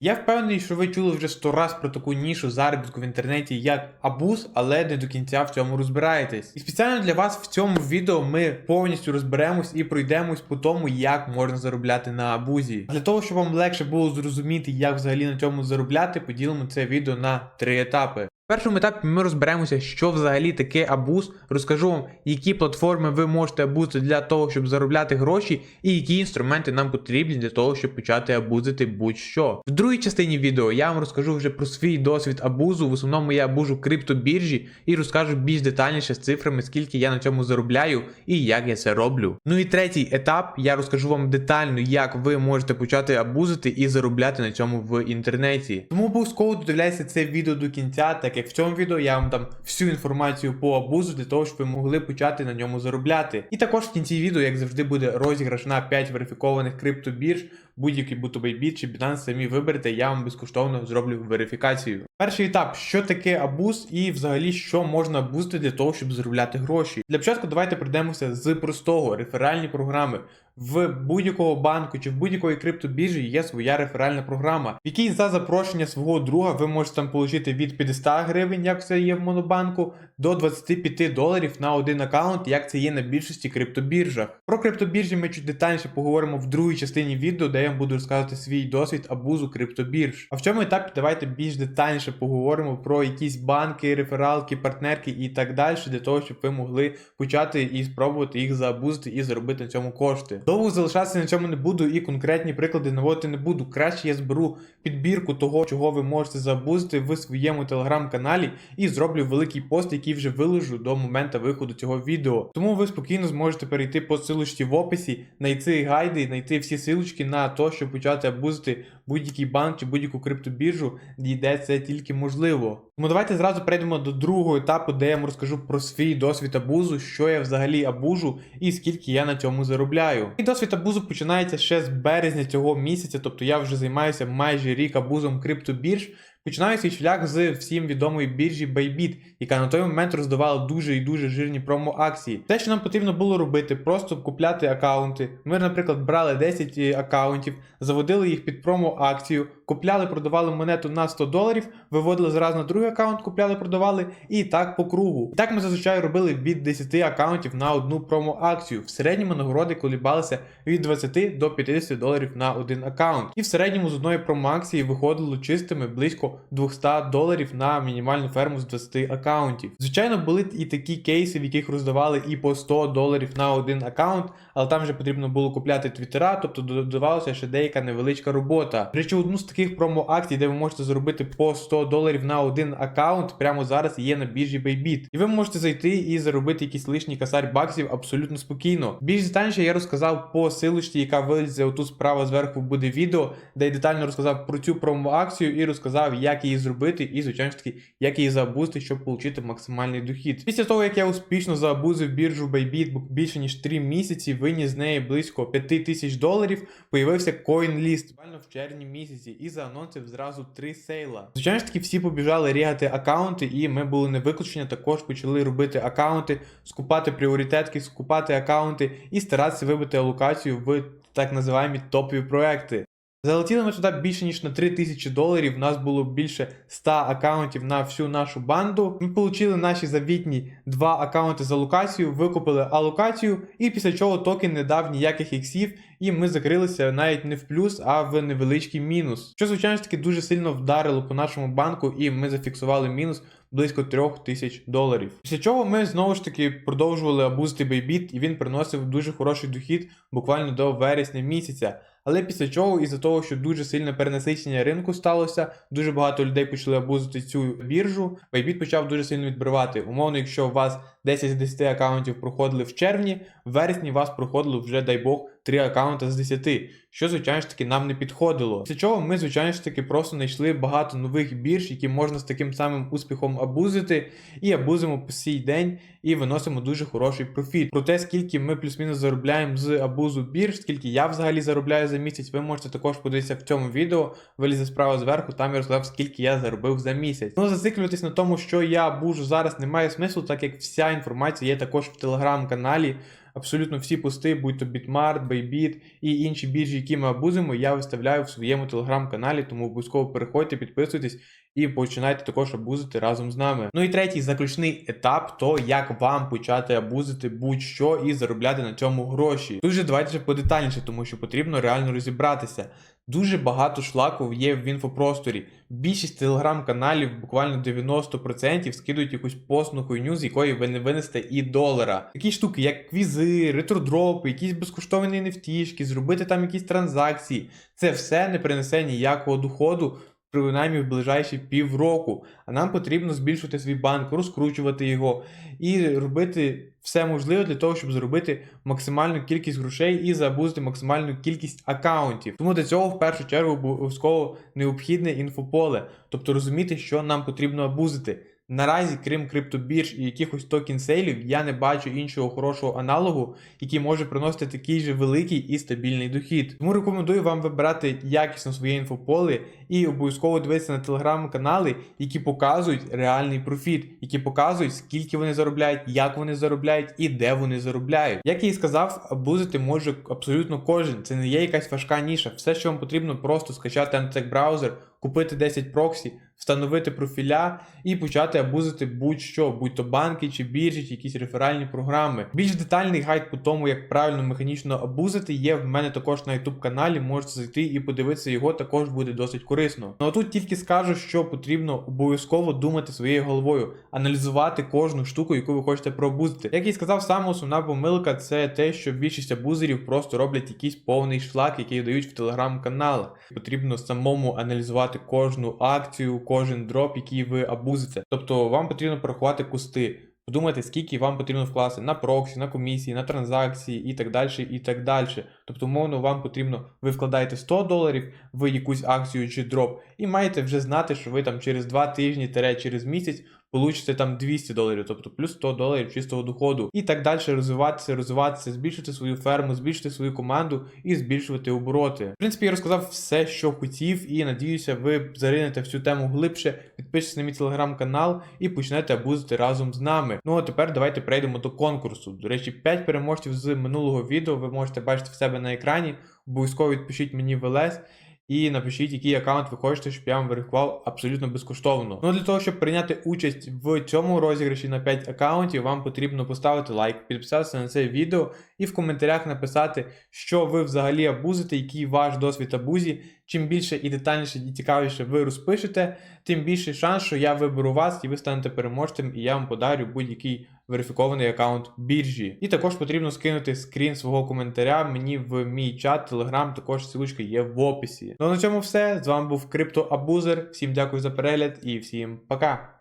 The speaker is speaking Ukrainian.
Я впевнений, що ви чули вже сто раз про таку нішу заробітку в інтернеті як абуз, але не до кінця в цьому розбираєтесь. І спеціально для вас в цьому відео ми повністю розберемось і пройдемось по тому, як можна заробляти на абузі. Для того, щоб вам легше було зрозуміти, як взагалі на цьому заробляти, поділимо це відео на три етапи. Першому етапі ми розберемося, що взагалі таке абуз. Розкажу вам, які платформи ви можете абузити для того, щоб заробляти гроші, і які інструменти нам потрібні для того, щоб почати абузити будь-що. В другій частині відео я вам розкажу вже про свій досвід абузу. В основному я абужу криптобіржі і розкажу більш детальніше з цифрами, скільки я на цьому заробляю і як я це роблю. Ну і третій етап я розкажу вам детально, як ви можете почати абузити і заробляти на цьому в інтернеті. Тому обов'язково додивляйся це відео до кінця, так як в цьому відео я вам дам всю інформацію по абузу для того, щоб ви могли почати на ньому заробляти. І також в кінці відео, як завжди, буде розіграш на 5 верифікованих криптобірж. Будь-який бутовий чи Binance самі виберете, я вам безкоштовно зроблю верифікацію. Перший етап, що таке абуз, і взагалі що можна абузити для того, щоб заробляти гроші. Для початку давайте пройдемося з простого реферальні програми. В будь-якого банку чи в будь-якої криптобіржі є своя реферальна програма, в якій за запрошення свого друга ви можете там отримати від 50 гривень, як це є в монобанку, до 25 доларів на один аккаунт, як це є на більшості криптобіржах. Про криптобіржі ми чуть детальніше поговоримо в другій частині відео, де я вам буду розказувати свій досвід абузу криптобірж. А в цьому етапі давайте більш детальніше поговоримо про якісь банки, рефералки, партнерки і так далі, для того, щоб ви могли почати і спробувати їх заабузити і заробити на цьому кошти. Довго залишатися на цьому не буду і конкретні приклади наводити не буду. Краще я зберу підбірку того, чого ви можете заабузити в своєму телеграм-каналі і зроблю великий пост, який вже виложу до моменту виходу цього відео. Тому ви спокійно зможете перейти по силочці в описі, знайти гайди, знайти всі силочки на те, щоб почати абузити будь-який банк чи будь-яку криптобіржу, де це тільки можливо. Тому давайте зразу перейдемо до другого етапу, де я вам розкажу про свій досвід абузу, що я взагалі абужу і скільки я на цьому заробляю. І досвід абузу починається ще з березня цього місяця, тобто я вже займаюся майже рік абузом криптобірж. Починаю свій шлях з всім відомої біржі Bybit, яка на той момент роздавала дуже і дуже жирні промо-акції. Те, що нам потрібно було робити, просто купляти аккаунти. Ми, наприклад, брали 10 аккаунтів, заводили їх під промо-акцію, купляли, продавали монету на 100 доларів, виводили зразу на другий аккаунт, купляли, продавали, і так по кругу. І так ми зазвичай робили від 10 аккаунтів на одну промо-акцію. В середньому нагороди колібалися від 20 до 50 доларів на один аккаунт. І в середньому з одної промо-акції виходило чистими близько 200 доларів на мінімальну ферму з 20 аккаунтів. Звичайно, були і такі кейси, в яких роздавали і по 100 доларів на один аккаунт, але там вже потрібно було купляти твіттера, тобто додавалася ще деяка невеличка робота. Речі, одну з таких промо-акцій, де ви можете заробити по 100 доларів на один аккаунт, прямо зараз є на біржі Bybit. І ви можете зайти і заробити якийсь лишній касарь баксів абсолютно спокійно. Більш детальніше я розказав по силочці, яка вилізе отут справа зверху буде відео, де я детально розказав про цю промо-акцію і розказав, як її зробити, і, звичайно ж таки, як її заабузити, щоб отримати максимальний дохід. Після того, як я успішно заабузив біржу Bybit більше ніж 3 місяці, виніс з неї близько 5 тисяч доларів, появився CoinList буквально в червні місяці і заанонсив зразу 3 сейла. Звичайно ж таки, всі побіжали рігати аккаунти, і ми були не виключення, також почали робити аккаунти, скупати пріоритетки, скупати аккаунти і старатися вибити алокацію в так називаємо топові проекти. Залетіли ми туди більше ніж на 3000 доларів. У нас було більше 100 аккаунтів на всю нашу банду. Ми отримали наші завітні два аккаунти за локацію, викупили алокацію, і після чого токен не дав ніяких іксів, і ми закрилися навіть не в плюс, а в невеличкий мінус. Що, звичайно ж таки, дуже сильно вдарило по нашому банку, і ми зафіксували мінус. Близько 3 тисяч доларів. Після чого ми знову ж таки продовжували абузити Bybit, і він приносив дуже хороший дохід буквально до вересня місяця. Але після чого, із-за того, що дуже сильне перенасичення ринку сталося, дуже багато людей почали абузити цю біржу. Байбіт почав дуже сильно відбривати. Умовно, якщо у вас 10 з 10 аккаунтів проходили в червні, в вересні вас проходило вже, дай Бог, 3 аккаунти з 10, що, звичайно ж таки, нам не підходило. Після чого ми, звичайно ж таки, просто знайшли багато нових бірж, які можна з таким самим успіхом абузити, і абузимо по сій день і виносимо дуже хороший профіт. Про те, скільки ми плюс-мінус заробляємо з абузу бірж, скільки я взагалі заробляю за місяць, ви можете також подивитися в цьому відео, вилізе справа зверху, там я розказав, скільки я заробив за місяць. Ну, зациклюватись на тому, що я абужу зараз, немає смислу, так як вся інформація є також в телеграм-каналі. абсолютно всі пости, будь то Bitmart, Bybit і інші біржі, які ми абузимо, я виставляю в своєму телеграм-каналі, тому обов'язково переходьте, підписуйтесь і починайте також абузити разом з нами. Ну і третій заключний етап то як вам почати абузити будь-що і заробляти на цьому гроші. Тут же давайте подетальніше, тому що потрібно реально розібратися. Дуже багато шлаків є в інфопросторі. Більшість телеграм-каналів, буквально 90% скидують якусь постну хуйню, з якої ви не винесете і долара. Такі штуки, як квізи, ретродропи, якісь безкоштовні нефтішки, зробити там якісь транзакції. Це все не принесе ніякого доходу. Принаймні в ближайші півроку, а нам потрібно збільшувати свій банк, розкручувати його і робити все можливе для того, щоб заробити максимальну кількість грошей і забузити максимальну кількість акаунтів. Тому для цього в першу чергу обов'язково необхідне інфополе, тобто розуміти, що нам потрібно абузити. Наразі, крім криптобірж і якихось токен сейлів, я не бачу іншого хорошого аналогу, який може приносити такий же великий і стабільний дохід. Тому рекомендую вам вибирати якісно своє інфополе і обов'язково дивитися на телеграм-канали, які показують реальний профіт, які показують, скільки вони заробляють, як вони заробляють і де вони заробляють. Як я і сказав, абузити може абсолютно кожен. Це не є якась важка ніша. Все, що вам потрібно, просто скачати антитек браузер, купити 10 проксі, встановити профіля і почати абузити будь-що, будь то банки чи біржі, чи якісь реферальні програми. Більш детальний гайд по тому, як правильно механічно абузити, є в мене також на YouTube каналі. Можете зайти і подивитися його, також буде досить корисно. Ну а тут тільки скажу, що потрібно обов'язково думати своєю головою, аналізувати кожну штуку, яку ви хочете проабузити. Як і сказав, саме основна помилка це те, що більшість абузерів просто роблять якийсь повний шлак, який дають в телеграм-каналах. Потрібно самому аналізувати кожну акцію, кожен дроп, який ви абузите. Тобто вам потрібно порахувати кусти. Подумайте, скільки вам потрібно вкласти на проксі, на комісії, на транзакції і так далі. і так далі. Тобто, умовно, вам потрібно, ви вкладаєте 100 доларів в якусь акцію чи дроп, і маєте вже знати, що ви там через 2 тижні через місяць получите там 200 доларів, тобто плюс 100 доларів чистого доходу. І так далі розвиватися, розвиватися, збільшити свою ферму, збільшити свою команду і збільшувати обороти. В принципі, я розказав все, що хотів, і надіюся, ви заринете в цю тему глибше, підпишіться на мій телеграм-канал і почнете абузити разом з нами. Ну а тепер давайте перейдемо до конкурсу. До речі, 5 переможців з минулого відео ви можете бачити в себе на екрані. Обов'язково відпишіть мені в ЛС. І напишіть, який аккаунт ви хочете, щоб я вам верифікував абсолютно безкоштовно. Ну для того, щоб прийняти участь в цьому розіграші на 5 аккаунтів, вам потрібно поставити лайк, підписатися на це відео і в коментарях написати, що ви взагалі абузите, який ваш досвід абузі. Чим більше і детальніше і цікавіше ви розпишете, тим більший шанс, що я виберу вас і ви станете переможцем, і я вам подарю будь-який верифікований аккаунт біржі. І також потрібно скинути скрін свого коментаря мені в мій чат, телеграм, також ссылочка є в описі. Ну а на цьому все. З вами був Крипто Абузер. Всім дякую за перегляд і всім пока!